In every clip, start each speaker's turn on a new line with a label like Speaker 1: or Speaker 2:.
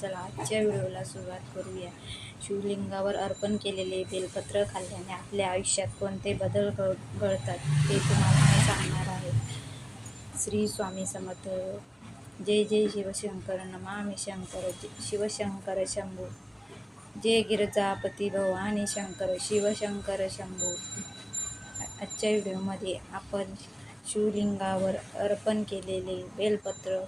Speaker 1: चला आजच्या व्हिडिओला सुरुवात करूया. शिवलिंगावर अर्पण केलेले बेलपत्र खाल्ल्याने आपल्या आयुष्यात कोणते बदल घड घडतात ते तुम्हाला मी सांगणार आहे. श्री स्वामी समर्थ. जय जय शिवशंकर नमामि शंकर शिवशंकर शंभू. जय गिरजापती भवानी शंकर शिवशंकर शंभू. आजच्या व्हिडिओमध्ये आपण शिवलिंगावर अर्पण केलेले बेलपत्र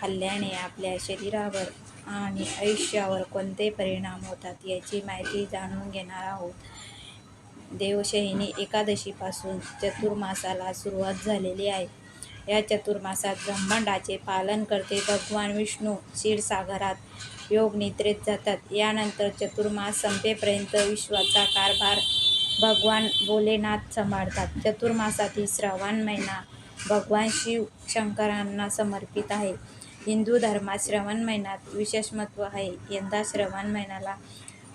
Speaker 1: खाल्ल्याने आपल्या शरीरावर आणि आयुष्यावर कोणते परिणाम होतात याची माहिती जाणून घेणार आहोत. देवशयनी एकादशीपासून चतुर्मासाला सुरुवात झालेली आहे. या चतुर्मासात ब्रह्मांडाचे पालन करते भगवान विष्णू क्षीरसागरात योग निद्रेत जातात. यानंतर चतुर्मास संपेपर्यंत विश्वाचा कारभार भगवान भोलेनाथ सांभाळतात. चतुर्मासातील श्रावण महिना भगवान शिव शंकरांना समर्पित आहे. हिंदू धर्मात श्रवण महिन्यात विशेष महत्त्व आहे. यंदा श्रवण महिन्याला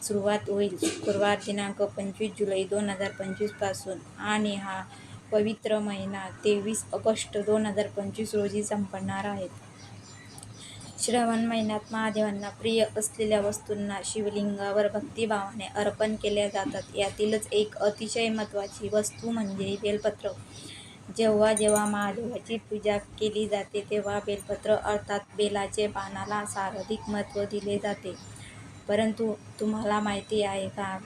Speaker 1: सुरुवात होईल. शुक्रवार दिनांक पंचवीस जुलै दोन हजार पंचवीसपासून आणि हा पवित्र महिना तेवीस ऑगस्ट दोन हजार पंचवीस रोजी संपणार आहेत श्रावण महिन्यात महादेवांना प्रिय असलेल्या वस्तूंना शिवलिंगावर भक्तिभावाने अर्पण केल्या जातात. यातीलच एक अतिशय महत्त्वाची वस्तू म्हणजे बेलपत्र. जेव्हा जेव्हा महादेवाची पूजा केली जाते तेव्हा बेलपत्र अर्थात बेलाचे पानाला सर्वाधिक महत्त्व दिले जाते. परंतु तुम्हाला माहिती आहे का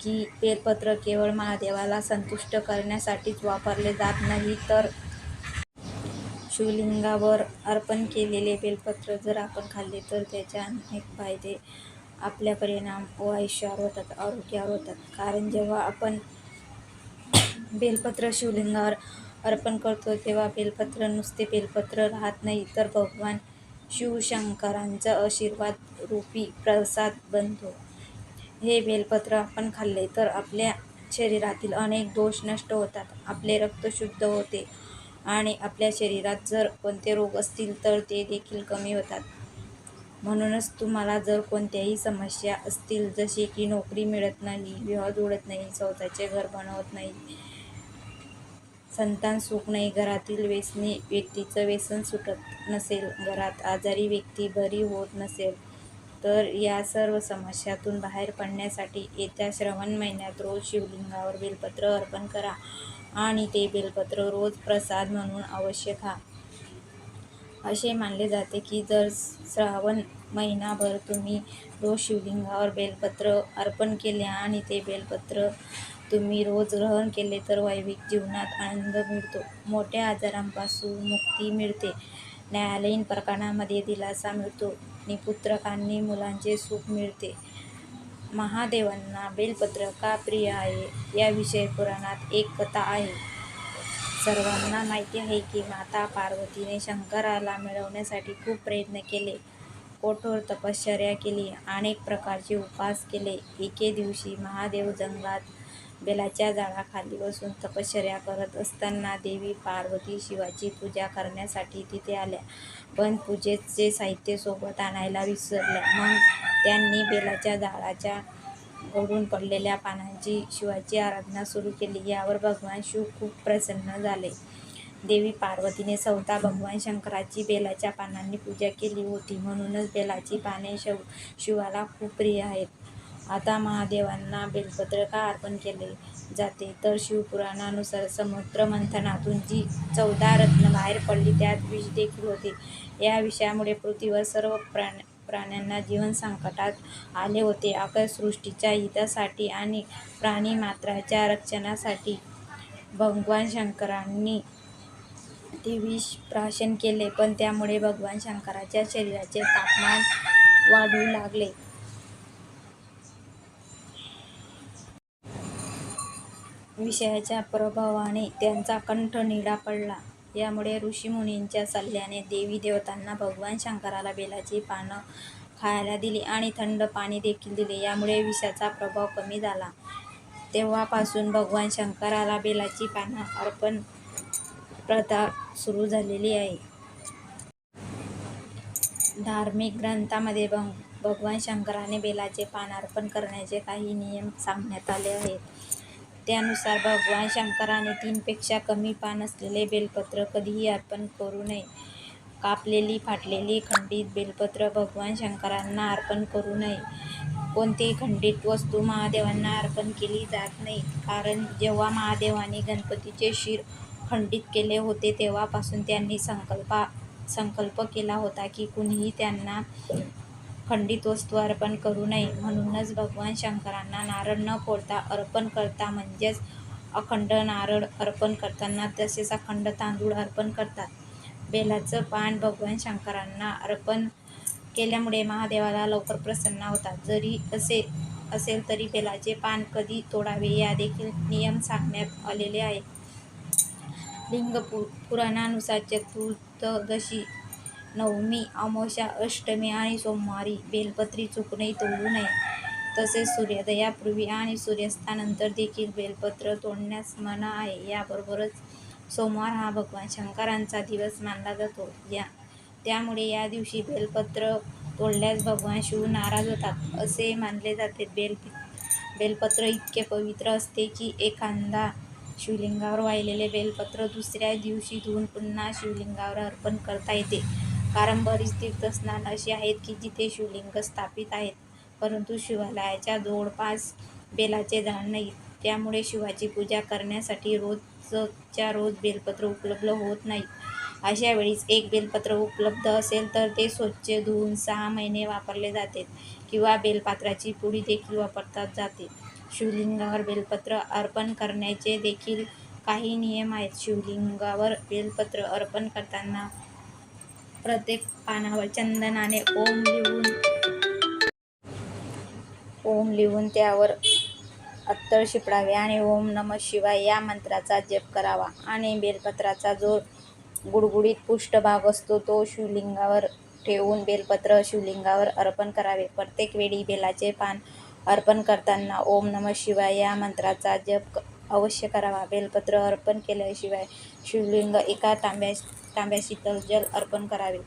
Speaker 1: की बेलपत्र केवळ महादेवाला संतुष्ट करण्यासाठीच वापरले जात नाही? तर शिवलिंगावर अर्पण केलेले बेलपत्र जर आपण खाल्ले तर त्याचे अनेक फायदे आपल्या परिणाम व आयुष्यावर होतात आरोग्यावर होतात. कारण जेव्हा आपण बेलपत्र शिवलिंगावर अर्पण करतो. तेव्हा बेलपत्र नुसते बेलपत्र राहत नाही तर भगवान शिवशंकरांचा आशीर्वाद रूपी प्रसाद बनतो. हे बेलपत्र आपण खाल्ले तर आपल्या शरीरातील अनेक दोष नष्ट होतात. आपले रक्त शुद्ध होते आणि आपल्या शरीरात जर कोणते रोग असतील तर ते देखील कमी होतात. म्हणूनच तुम्हाला जर कोणत्याही समस्या असतील जसे की नोकरी मिळत नाही विवाह जुळत नाही स्वतःचे घर बनवत नाही संतान सुख नाही घरातील व्यसनी व्यक्तीचं व्यसन सुटत नसेल घरात आजारी व्यक्ती बरी होत नसेल तर या सर्व समस्यातून बाहेर पडण्यासाठी येत्या श्रावण महिन्यात रोज शिवलिंगावर बेलपत्र अर्पण करा आणि ते बेलपत्र रोज प्रसाद म्हणून अवश्य खा. असे मानले जाते की जर श्रावण महिनाभर तुम्ही रोज शिवलिंगावर बेलपत्र अर्पण केले आणि ते बेलपत्र तुम्ही रोज ग्रहण केले तर वैविक जीवनात आनंद मिळतो. मोठ्या आजारांपासून मुक्ती मिळते. न्यायालयीन प्रकरणामध्ये दिलासा मिळतो. आणि पुत्रकांनी मुलांचे सुख मिळते. महादेवांना बेलपत्र का प्रिय आहे याविषयी पुराणात एक कथा आहे. सर्वांना माहिती आहे की माता पार्वतीने शंकराला मिळवण्यासाठी खूप प्रयत्न केले. कठोर तपश्चर्या केली. अनेक प्रकारचे उपास केले. एके दिवशी महादेव जंगलात बेलाच्या झाडाखाली बसून तपश्चर्या करत असताना देवी पार्वती शिवाची पूजा करण्यासाठी तिथे आल्या. पण पूजेचे साहित्य सोबत आणायला विसरल्या. मग त्यांनी बेलाच्या झाडाच्या गळून पडलेल्या पानांची शिवाची आराधना सुरू केली. यावर भगवान शिव खूप प्रसन्न झाले. देवी पार्वतीने स्वतः भगवान शंकराची बेलाच्या पानांनी पूजा केली होती. म्हणूनच बेलाची पाने शिव शिवाला खूप प्रिय आहेत. आता महादेवांना बेलपत्र का अर्पण केले जाते. तर शिवपुराणानुसार समुद्र मंथनातून जी चौदा रत्न बाहेर पडली त्यात विष देखील होते. या विषयामुळे पृथ्वीवर सर्व प्राण प्राण्यांना जीवन संकटात आले होते. अखेर सृष्टीच्या हितासाठी आणि प्राणीमात्राच्या रक्षणासाठी भगवान शंकरांनी ते विष प्राशन केले पण त्यामुळे भगवान शंकराच्या शरीराचे तापमान वाढू लागले. विषयाच्या प्रभावाने त्यांचा कंठ निळा पडला. यामुळे ऋषीमुनींच्या सल्ल्याने देवी देवतांना भगवान शंकराला बेलाची पानं खायला दिली आणि थंड पाणी देखील दिले. यामुळे विषाचा प्रभाव कमी झाला. तेव्हापासून भगवान शंकराला बेलाची पानं अर्पण प्रथा सुरू झालेली आहे. धार्मिक ग्रंथामध्ये भग भगवान शंकराने बेलाचे पान अर्पण करण्याचे काही नियम सांगण्यात आले आहेत. त्यानुसार भगवान शंकराने तीनपेक्षा कमी पान असलेले बेलपत्र कधीही अर्पण करू नये. कापलेली फाटलेली खंडित बेलपत्र भगवान शंकरांना अर्पण करू नये. कोणतीही खंडित वस्तू महादेवांना अर्पण केली जात नाही. कारण जेव्हा महादेवाने गणपतीचे शिर खंडित केले होते तेव्हापासून त्यांनी संकल्पा संकल्प केला होता की कुणीही त्यांना खंडित वस्तू अर्पण करू नये. म्हणूनच भगवान शंकरांना नारळ न फोडता अर्पण करता म्हणजेच अखंड नारळ अर्पण करताना तसेच अखंड तांदूळ अर्पण करतात. बेलाचं पान भगवान शंकरांना अर्पण केल्यामुळे महादेवाला लवकर प्रसन्न होतात. जरी असे असेल तरी बेलाचे पान कधी तोडावे या देखील नियम सांगण्यात आलेले आहेत. लिंग पु पुराणानुसार चतुर्दशी नवमी अमावस्या अष्टमी आणि सोमवारी बेलपत्री चुकणेही तोडू नये. तसेच सूर्योदयापूर्वी आणि सूर्यास्तानंतर देखील बेलपत्र तोडण्यास मना आहे. याबरोबरच सोमवार हा भगवान शंकरांचा दिवस मानला जातो. या त्यामुळे या दिवशी बेलपत्र तोडल्यास भगवान शिव नाराज होतात. असे मानले जाते. बेल बेलपत्र इतके पवित्र असते की एखादा शिवलिंगावर वाहिलेले बेलपत्र दुसऱ्या दिवशी धुवून पुन्हा शिवलिंगावर अर्पण करता येते. कारण बरीच तीर्थस्नान अशी आहेत की जिथे शिवलिंग स्थापित आहेत परंतु शिवालयाच्या जवळपास बेलाचे झाड नाही. त्यामुळे शिवाची पूजा करण्यासाठी रोजच्या रोज बेलपत्र उपलब्ध होत नाही. अशा वेळीस एक बेलपत्र उपलब्ध असेल तर ते स्वच्छ धुवून सहा महिने वापरले जाते किंवा बेलपात्राची पुडी देखील वापरतात जाते. शिवलिंगावर बेलपत्र अर्पण करण्याचे देखील काही नियम आहेत. शिवलिंगावर बेलपत्र अर्पण करताना प्रत्येक पानावर चंदनाने ओम लिहून ओम लिहून त्यावर अत्तर शिपडावे आणि ओम नम शिवाय या मंत्राचा जप करावा आणि बेलपत्राचा जो गुडगुडीत पृष्ठभाग असतो तो शिवलिंगावर ठेवून बेलपत्र शिवलिंगावर अर्पण करावे. प्रत्येक वेळी बेलाचे पान अर्पण करताना ओम नम शिवाय या मंत्राचा जप अवश्य करावा. बेलपत्र अर्पण केल्याशिवाय शिवलिंग एका तांब्या तांब्या शीतल जल अर्पण करावे.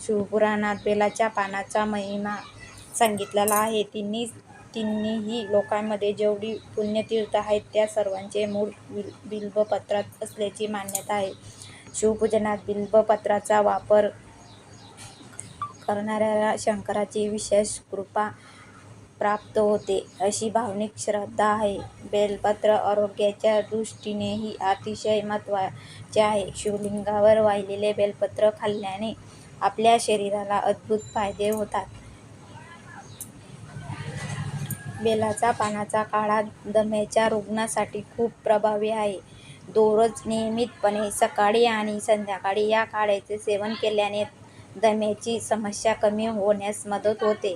Speaker 1: शिवपुराणात बेलाच्या पानाचा महिमा सांगितलेला आहे. तिन्ही तिन्हीही लोकांमध्ये जेवढी पुण्यतीर्थ आहेत त्या सर्वांचे मूळ बिल बिल्बपत्रात असल्याची मान्यता आहे. शिवपूजनात बिल्बपत्राचा वापर करणाऱ्याला शंकराची विशेष कृपा प्राप्त होते. अशी भावनिक श्रद्धा आहे. बेलपत्र आरोग्याच्या दृष्टीनेही अतिशय महत्त्वाचे आहे. शिवलिंगावर वाहिलेले बेलपत्र खाल्ल्याने आपल्या शरीराला अद्भुत फायदे होतात. बेलाचा पानाचा काढा दम्याच्या रुग्णासाठी खूप प्रभावी आहे. दररोज नियमितपणे सकाळी आणि संध्याकाळी या काढ्याचे सेवन केल्याने दम्याची समस्या कमी होण्यास मदत होते.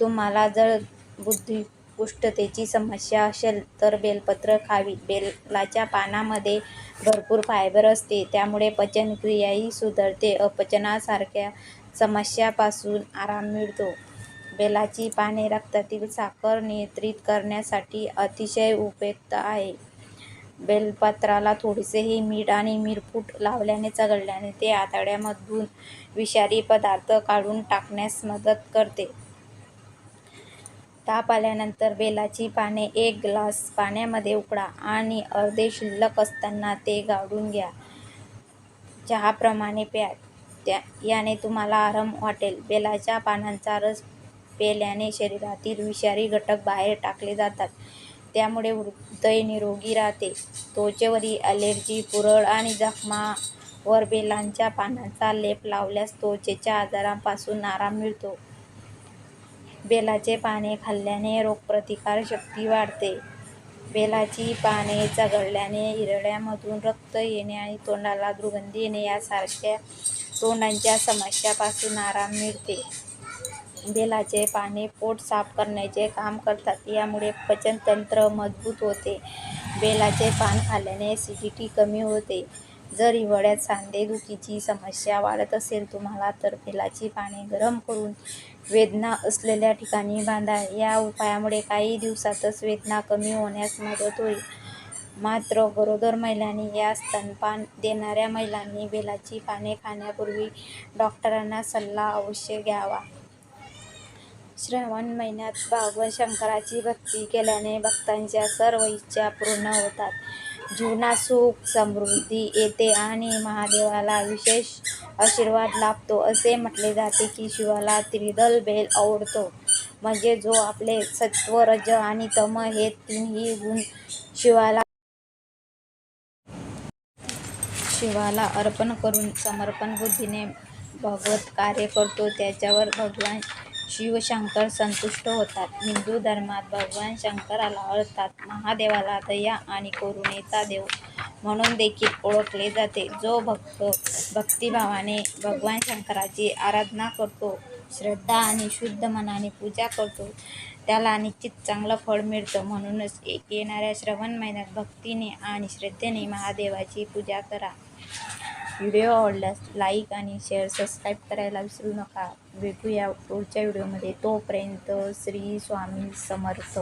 Speaker 1: तुम्हाला जर बुद्धिपुष्टतेची समस्या असेल तर बेलपत्र खावी. बेलाच्या पानामध्ये भरपूर फायबर असते. त्यामुळे पचनक्रियाही सुधारते. अपचनासारख्या समस्यापासून आराम मिळतो. बेलाची पाने रक्तातील साखर नियंत्रित करण्यासाठी अतिशय उपयुक्त आहे. बेलपत्राला थोडेसेही मीठ आणि मिरपूट लावल्याने चघळल्याने ते आतड्यामधून विषारी पदार्थ काढून टाकण्यास मदत करते. ताप आल्यानंतर बेलाची पाने एक ग्लास पाण्यामध्ये उकळा आणि अर्धे शिल्लक असताना ते गाळून घ्या. चहाप्रमाणे प्या. त्या याने तुम्हाला आराम वाटेल. बेलाच्या पानांचा रस पेल्याने शरीरातील विषारी घटक बाहेर टाकले जातात. त्यामुळे हृदय निरोगी राहते. त्वचेवरील ॲलर्जी पुरळ आणि जखमावर बेलांच्या पानांचा लेप लावल्यास त्वचेच्या आजारांपासून आराम मिळतो. बेलाचे पाने खाल्ल्याने रोगप्रतिकार शक्ती वाढते. बेलाची पाने चघळल्याने हिरड्यामधून रक्त येणे आणि तोंडाला दुर्गंधी येणे यासारख्या तोंडांच्या समस्यापासून आराम मिळते. बेलाचे पाने पोट साफ करण्याचे काम करतात. यामुळे पचनतंत्र मजबूत होते. बेलाचे पान खाल्ल्याने ॲसिडिटी कमी होते. जर हिवाळ्यात सांधेदुखीची समस्या वाढत असेल तुम्हाला तर बेलाची पाने गरम करून वेदना असलेल्या ठिकाणी बांधा. या उपायामुळे काही दिवसातच वेदना कमी होण्यास मदत होईल. मात्र गरोदर महिलांनी या स्तनपान देणाऱ्या महिलांनी बेलाची पाने खाण्यापूर्वी डॉक्टरांना सल्ला अवश्य घ्यावा. श्रावण महिन्यात भगवान शंकराची भक्ती केल्याने भक्तांच्या सर्व इच्छा पूर्ण होतात. जीवनात सुख समृद्धी येते आणि महादेवाला विशेष आशीर्वाद लाभतो. असे म्हटले जाते की शिवाला त्रिदल बेल आवडतो. म्हणजे जो आपले सत्व, रज आणि तम हे तीनही गुण शिवाला शिवाला अर्पण करून समर्पण बुद्धीने भगवत कार्य करतो त्याच्यावर भगवान शिवशंकर संतुष्ट होतात. हिंदू धर्मात भगवान शंकराला अर्थात महादेवाला दया आणि करुणेचा देव म्हणून देखील ओळखले जाते. जो भक्त भक्तिभावाने भगवान शंकराची आराधना करतो, श्रद्धा आणि शुद्ध मनाने पूजा करतो त्याला निश्चित चांगलं फळ मिळतं. म्हणूनच येणाऱ्या श्रवण महिन्यात भक्तीने आणि श्रद्धेने महादेवाची पूजा करा. व्हिडिओ आवडल्यास लाईक आणि शेअर, सबस्क्राईब करायला विसरू नका. भेटूया पुढच्या व्हिडिओमध्ये. तोपर्यंत श्री स्वामी समर्थ.